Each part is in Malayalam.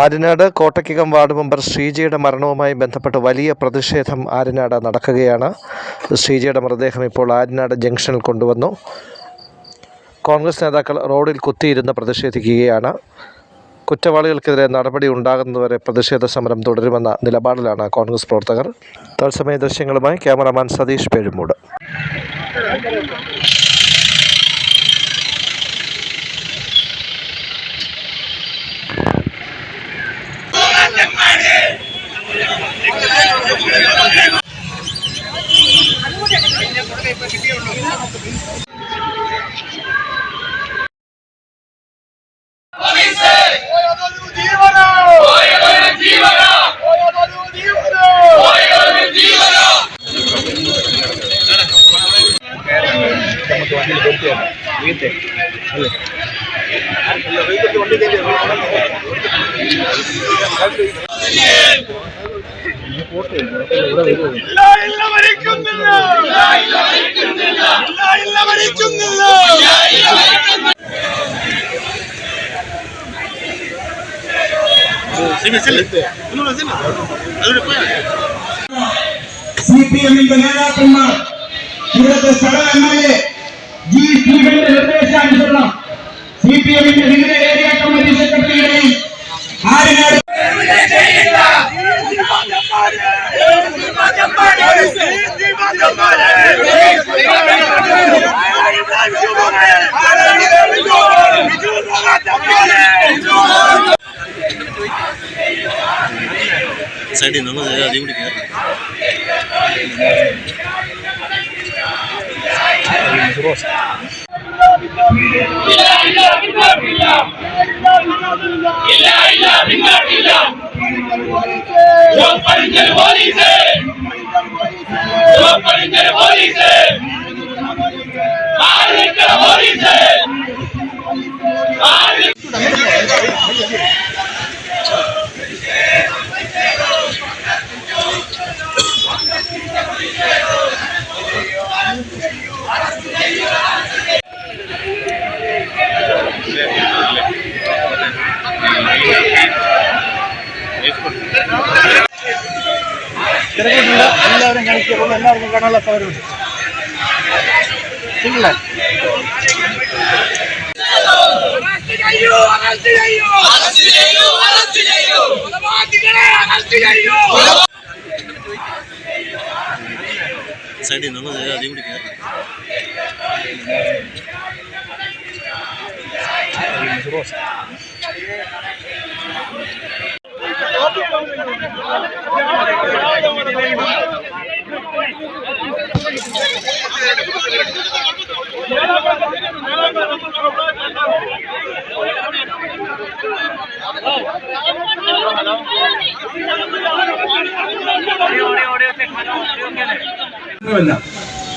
ആര്യനാട് കോട്ടയ്ക്കകം വാർഡ് മെമ്പർ ശ്രീജയുടെ മരണവുമായി ബന്ധപ്പെട്ട് വലിയ പ്രതിഷേധം ആര്യനാട് നടക്കുകയാണ്. ശ്രീജയുടെ മൃതദേഹം ഇപ്പോൾ ആര്യനാട് ജംഗ്ഷനിൽ കൊണ്ടുവന്നു. കോൺഗ്രസ് നേതാക്കൾ റോഡിൽ കുത്തിയിരുന്ന് പ്രതിഷേധിക്കുകയാണ്. കുറ്റവാളികൾക്കെതിരെ നടപടി ഉണ്ടാകുന്നതുവരെ പ്രതിഷേധ സമരം തുടരുമെന്ന നിലപാടിലാണ് കോൺഗ്രസ് പ്രവർത്തകർ. തത്സമയ ദൃശ്യങ്ങളുമായി ക്യാമറാമാൻ സതീഷ് പേഴുമൂട് പോയതൊരു ജീവനോ പോയതൊരു ഇല്ല ഇല്ല മരിക്കുന്നില്ല സി പി എമ്മിന്റെ നേതാക്കന്മാർ ഇവിടുത്തെ സ്ഥല എം എൽ എ ജി സ്റ്റീഫന്റെ നിർദ്ദേശാനുസരണം. സി പി சைடு இந்த மாதிரி அது எப்படி போலீஸ் കയറി എല്ലാവരും കാണിക്കുള്ളൂ എല്ലാവർക്കും കാണാനുള്ള സൗകര്യമുണ്ട് ശരിയല്ലേ സൈഡിൽ നിന്ന് അതിൽ കൂടി കയറി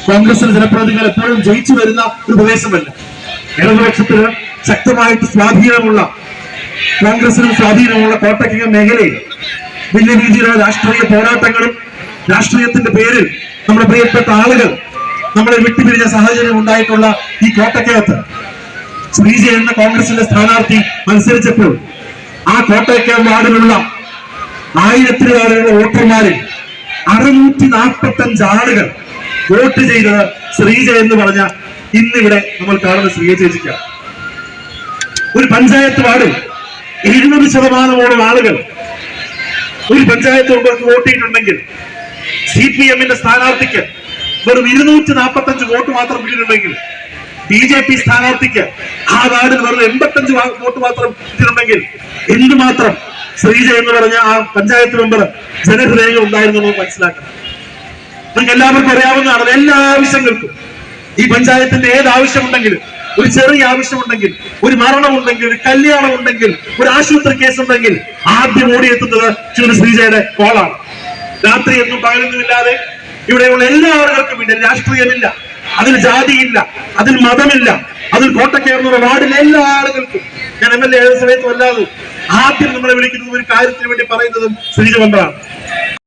കോൺഗ്രസിന്റെ ജനപ്രതിനിധികൾ എപ്പോഴും ജയിച്ചു വരുന്ന ഒരു പ്രദേശമല്ല ഇടതുപക്ഷത്തിന് ശക്തമായിട്ട് സ്വാധീനമുള്ള കോൺഗ്രസിനും സ്വാധീനമുള്ള കോട്ടയ്ക്കകം മേഖലയിൽ വലിയ രീതിയിലുള്ള രാഷ്ട്രീയ പോരാട്ടങ്ങളും രാഷ്ട്രീയത്തിന്റെ പേരിൽ നമ്മുടെ പ്രിയപ്പെട്ട ആളുകൾ നമ്മളെ വിട്ടുപിരിഞ്ഞ സാഹചര്യം ഉണ്ടായിട്ടുള്ള ഈ കോട്ടയ്ക്കകത്ത് ശ്രീജ എന്ന കോൺഗ്രസിന്റെ സ്ഥാനാർത്ഥി മത്സരിച്ചപ്പോൾ ആ കോട്ടയ്ക്ക വാർഡിലുള്ള ആയിരത്തിലേറെയുള്ള വോട്ടർമാരിൽ അറുന്നൂറ്റി നാൽപ്പത്തി അഞ്ച് ആളുകൾ വോട്ട് ചെയ്തത് ശ്രീജ എന്ന് പറഞ്ഞ ഇന്നിവിടെ നമ്മൾ കാണുന്ന ശ്രീജ ചേച്ചിക്കാണ്. ഒരു പഞ്ചായത്ത് വാർഡിൽ എഴുപത് ശതമാനമോളം ആളുകൾ ഒരു പഞ്ചായത്ത് മെമ്പർക്ക് വോട്ട് ചെയ്തിട്ടുണ്ടെങ്കിൽ സി പി എമ്മിന്റെ സ്ഥാനാർത്ഥിക്ക് വെറും ഇരുന്നൂറ്റി നാൽപ്പത്തി അഞ്ച് വോട്ട് മാത്രം കിട്ടിയിട്ടുണ്ടെങ്കിൽ ബി ജെ പി സ്ഥാനാർത്ഥിക്ക് ആ വാർഡിൽ വെറും എൺപത്തഞ്ച് വോട്ട് മാത്രം കിട്ടിയിട്ടുണ്ടെങ്കിൽ എന്തുമാത്രം ശ്രീജ എന്ന് പറഞ്ഞ ആ പഞ്ചായത്ത് മെമ്പർ ജനഹൃദയങ്ങൾ ഉണ്ടായിരുന്നു മനസ്സിലാക്കണം. നിങ്ങൾക്ക് എല്ലാവർക്കും അറിയാവുന്നതാണ് എല്ലാ ആവശ്യങ്ങൾക്കും ഈ പഞ്ചായത്തിന്റെ ഏത് ആവശ്യമുണ്ടെങ്കിലും ഒരു ചെറിയ ആവശ്യമുണ്ടെങ്കിൽ ഒരു മരണമുണ്ടെങ്കിൽ ഒരു കല്യാണം ഉണ്ടെങ്കിൽ ഒരു ആശുപത്രി കേസ് ഉണ്ടെങ്കിൽ ആദ്യം ഓടിയെത്തുന്നത് ചൂട് ശ്രീജയുടെ കോളാണ്. രാത്രി എന്നും പകലൊന്നുമില്ലാതെ ഇവിടെയുള്ള എല്ലാവർക്കും ഇവിടെ രാഷ്ട്രീയമില്ല അതിൽ ജാതിയില്ല അതിൽ മതമില്ല അതിൽ കോട്ടക്കേറുന്ന വാർഡിലെ എല്ലാ ആളുകൾക്കും ഞാൻ എം എൽ എ സമയത്തും അല്ലാതെ ആദ്യം നമ്മളെ വിളിക്കുന്നത് ഒരു കാര്യത്തിന് വേണ്ടി പറയുന്നതും ശ്രീജ